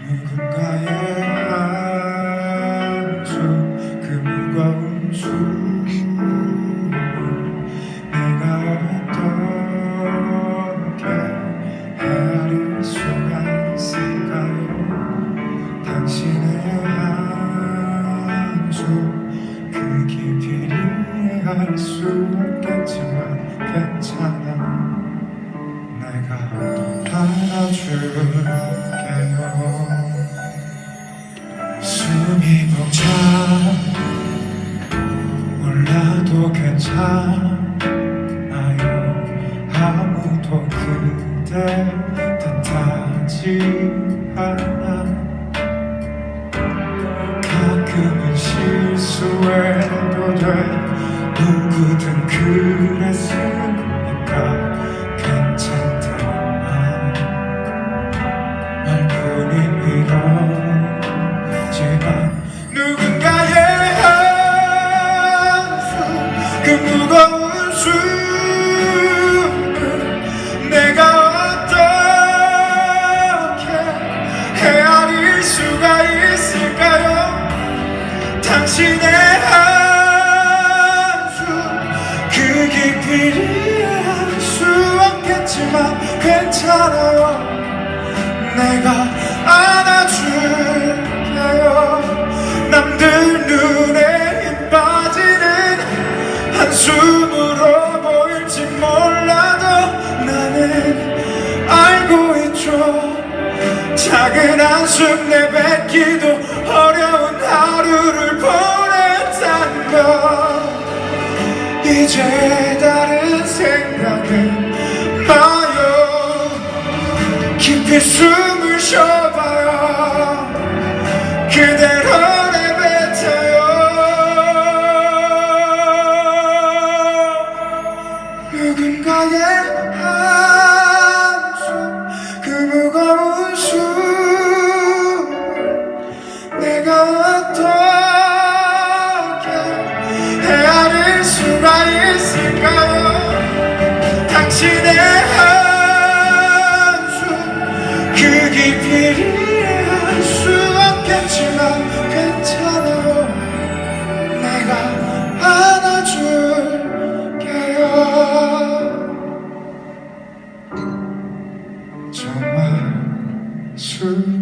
누군가의 한숨 그 무거운 숨을 내가 어떻게 헤아릴 수가 있을까요 당신의 한숨 그 깊이를 이해할 수 없겠지만 괜찮아 내가 안아줄게요 숨이 벅차 몰라도 괜찮아요. 아무도 그대 뜻하지 않아 가끔은 실수해도 돼. 누구든 그랬으 그 무거운 숨을 내가 어떻게 헤아릴 수가 있을까요? 당신의 한숨 그 깊이를 이해할 수 없겠지만 괜찮아요. 내가 숨으로 보일지 몰라도 나는 알고 있죠. 작은 한숨 내뱉기도 어려운 하루를 보냈단 걸. 이제 다른 생각은 마요. 깊이 숨을 쉬어봐요. 그대로 누군가의 한숨 그 무거운 숨 내가 어떻게 헤아릴 수가 있을까요? 당신의 한숨 그 깊이를 schön.